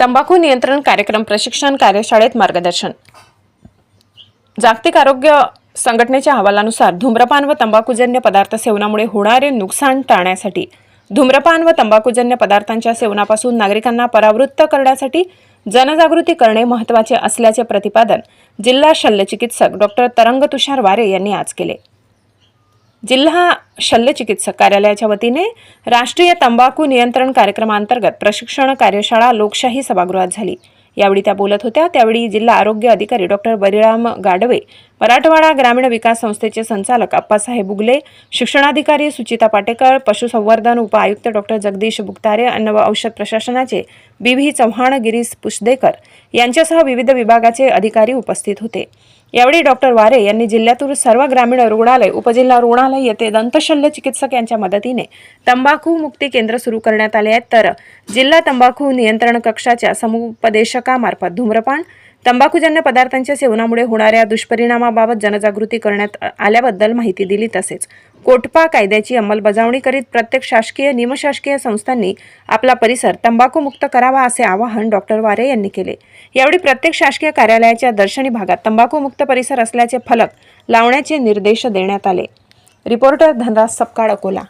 तंबाखू नियंत्रण कार्यक्रम प्रशिक्षण कार्यशाळेत मार्गदर्शन. जागतिक आरोग्य संघटनेच्या अहवालानुसार धूम्रपान व तंबाखूजन्य पदार्थ सेवनामुळे होणारे नुकसान टाळण्यासाठी धूम्रपान व तंबाखूजन्य पदार्थांच्या सेवनापासून नागरिकांना परावृत्त करण्यासाठी जनजागृती करणे महत्त्वाचे असल्याचे प्रतिपादन जिल्हा शल्यचिकित्सक डॉक्टर तरंग तुषार वारे यांनी आज केले. जिल्हा शल्यचिकित्सक कार्यालयाच्या वतीने राष्ट्रीय तंबाखू नियंत्रण कार्यक्रमांतर्गत प्रशिक्षण कार्यशाळा लोकशाही सभागृहात झाली. यावेळी त्या बोलत होत्या. त्यावेळी जिल्हा आरोग्य अधिकारी डॉक्टर बलिराम गाडवे मराठवाडा ग्रामीण विकास संस्थेचे संचालक अप्पासाहेब बुगले शिक्षणाधिकारी सुचिता पाटेकर पशुसंवर्धन उपआयुक्त डॉक्टर जगदीश बुक्तारे अन्न व औषध प्रशासनाचे बी व्ही चव्हाण गिरीश पुष्देकर यांच्यासह विविध विभागाचे अधिकारी उपस्थित होते. यावेळी डॉक्टर वारे यांनी जिल्ह्यातून सर्व ग्रामीण रुग्णालय उपजिल्हा रुग्णालय येथे दंतशल्य चिकित्सक यांच्या मदतीने तंबाखू मुक्ती केंद्र सुरू करण्यात आले आहेत. तर जिल्हा तंबाखू नियंत्रण कक्षाच्या समुपदेशकामार्फत धूम्रपान तंबाखूजन्य पदार्थांच्या सेवनामुळे होणाऱ्या दुष्परिणामाबाबत जनजागृती करण्यात आल्याबद्दल माहिती दिली तसेच कोटपा कायद्याची अंमलबजावणी करीत प्रत्येक शासकीय निमशासकीय संस्थांनी आपला परिसर तंबाखूमुक्त करावा असे आवाहन डॉक्टर वारे यांनी केले. यावेळी प्रत्येक शासकीय कार्यालयाच्या दर्शनी भागात तंबाखूमुक्त परिसर असल्याचे फलक लावण्याचे निर्देश देण्यात आले. रिपोर्टर धनराज सपकाळ अकोला